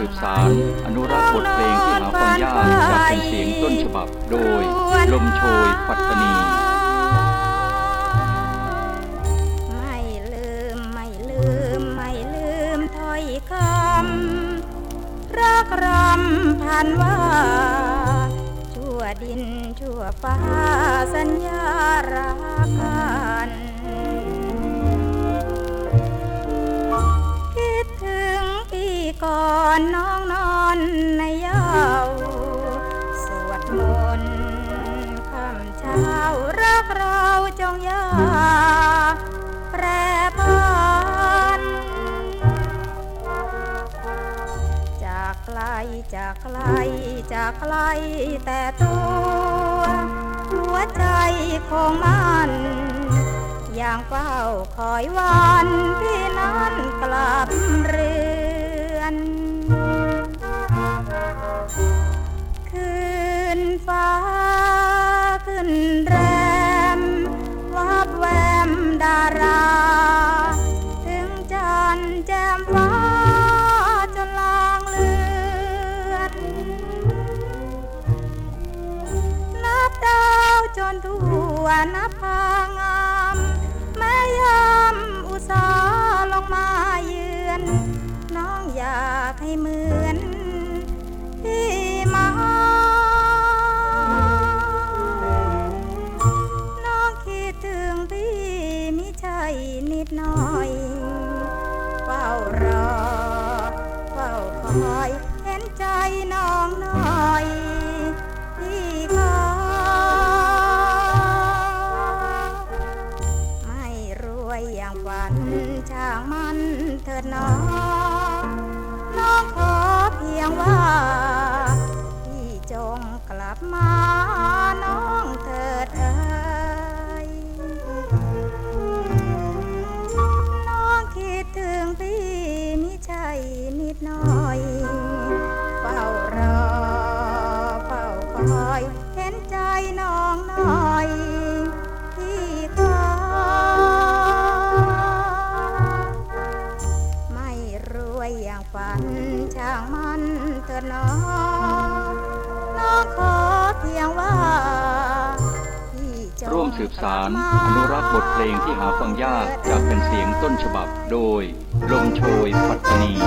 สืบสาร อนุรักษ์บทเพลงที่หาฟังยากจากเป็นเสียงต้นฉบับโดย ลมโชยปัตตานีไม่ลืมไม่ลืมไม่ลืมถ้อยคำรักรำพันว่าชั่วดินชั่วฟ้าสัญญารักกัน ก่อนน้องนอนในเย้าสวดมนต์คำเช้ารักเราจงยาแปรพันจากไกลจากไกลจากไกลแต่ตัวหัวใจคงมันอย่างเฝ้าคอยวันพี่นั้นาวจนทั่วนับพางามแม่ยามอุตสาลงมาเยือน น้องอยากให้เหมือนพี่มาน้องคิดถึงพี่มิใช่นิดหน่อยเฝ้ารอเฝ้าคอย อย่างฝันช่างมันเถิดน้องน้องขอเพียงว่าพี่จงกลับมาน้องเถิดเอ้ยน้องคิดถึงพี่มิใช่นิดน้อย ดน้องน้องขอเพียงว่าพี่จงร่วมสืบสารกลัอนุรักษ์บทเพลงที่หาฟังยากจากเป็นเสียงต้นฉบับโดย ลมโชยปัตตานีน